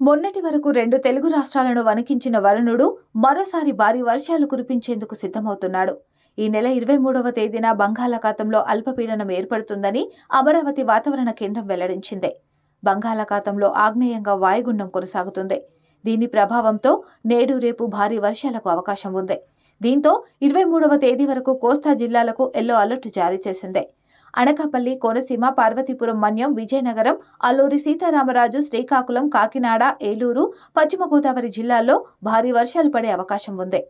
మొన్నటి వరకు రెండు తెలుగు రాష్ట్రాలను వణికించిన వరుణుడు మరోసారి భారీ వర్షాలు కురిపించేందుకు సిద్ధమవుతున్నాడు. ఈ నెల ఇరవై మూడవ తేదీన బంగాళాఖాతంలో అల్పపీడనం ఏర్పడుతుందని అమరావతి వాతావరణ కేంద్రం వెల్లడించింది. బంగాళాఖాతంలో ఆగ్నేయంగా వాయుగుండం కొనసాగుతుంది. దీని ప్రభావంతో నేడు రేపు భారీ వర్షాలకు అవకాశం ఉంది. దీంతో ఇరవై మూడవ తేదీ వరకు కోస్తా జిల్లాలకు ఎల్లో అలర్ట్ జారీ చేసింది. అనకాపల్లి కోనసీమ పార్వతీపురం మన్యం విజయనగరం అల్లూరి సీతారామరాజు శ్రీకాకుళం కాకినాడ ఏలూరు పశ్చిమ గోదావరి జిల్లాల్లో భారీ వర్షాలు పడే అవకాశం ఉంది.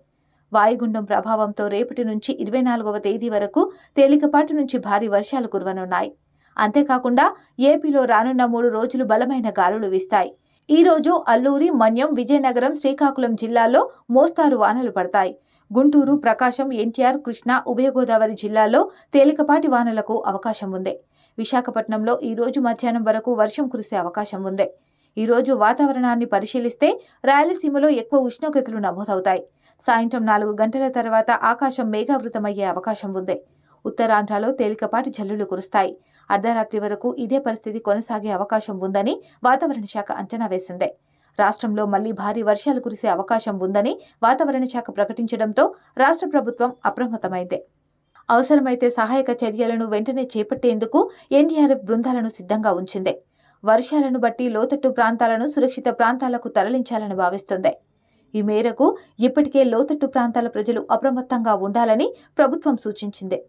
వాయుగుండం ప్రభావంతో రేపటి నుంచి ఇరవై నాలుగవ తేదీ వరకు తేలికపాటి నుంచి భారీ వర్షాలు కురవనున్నాయి. అంతేకాకుండా ఏపీలో రానున్న మూడు రోజులు బలమైన గాలులు వీస్తాయి. ఈ రోజు అల్లూరి మన్యం విజయనగరం శ్రీకాకుళం జిల్లాల్లో మోస్తారు వానలు పడతాయి. గుంటూరు ప్రకాశం ఎన్టీఆర్ కృష్ణా ఉభయ గోదావరి జిల్లాల్లో తేలికపాటి వానలకు అవకాశం ఉంది. విశాఖపట్నంలో ఈ రోజు మధ్యాహ్నం వరకు వర్షం కురిసే అవకాశం ఉంది. ఈ రోజు వాతావరణాన్ని పరిశీలిస్తే రాయలసీమలో ఎక్కువ ఉష్ణోగ్రతలు నమోదవుతాయి. సాయంత్రం నాలుగు గంటల తర్వాత ఆకాశం మేఘావృతమయ్యే అవకాశం ఉంది. ఉత్తరాంధ్రలో తేలికపాటి జల్లులు కురుస్తాయి. అర్ధరాత్రి వరకు ఇదే పరిస్థితి కొనసాగే అవకాశం ఉందని వాతావరణ శాఖ అంచనా వేసింది. రాష్ట్రంలో మళ్ళీ భారీ వర్షాలు కురిసే అవకాశం ఉందని వాతావరణ శాఖ ప్రకటించడంతో రాష్ట్ర ప్రభుత్వం అప్రమత్తమైంది. అవసరమైతే సహాయక చర్యలను వెంటనే చేపట్టేందుకు ఎన్డీఆర్ఎఫ్ బృందాలను సిద్ధంగా ఉంచింది. వర్షాలను బట్టి లోతట్టు ప్రాంతాలను సురక్షిత ప్రాంతాలకు తరలించాలని భావిస్తుంది. ఈ మేరకు ఇప్పటికే లోతట్టు ప్రాంతాల ప్రజలు అప్రమత్తంగా ఉండాలని ప్రభుత్వం సూచించింది.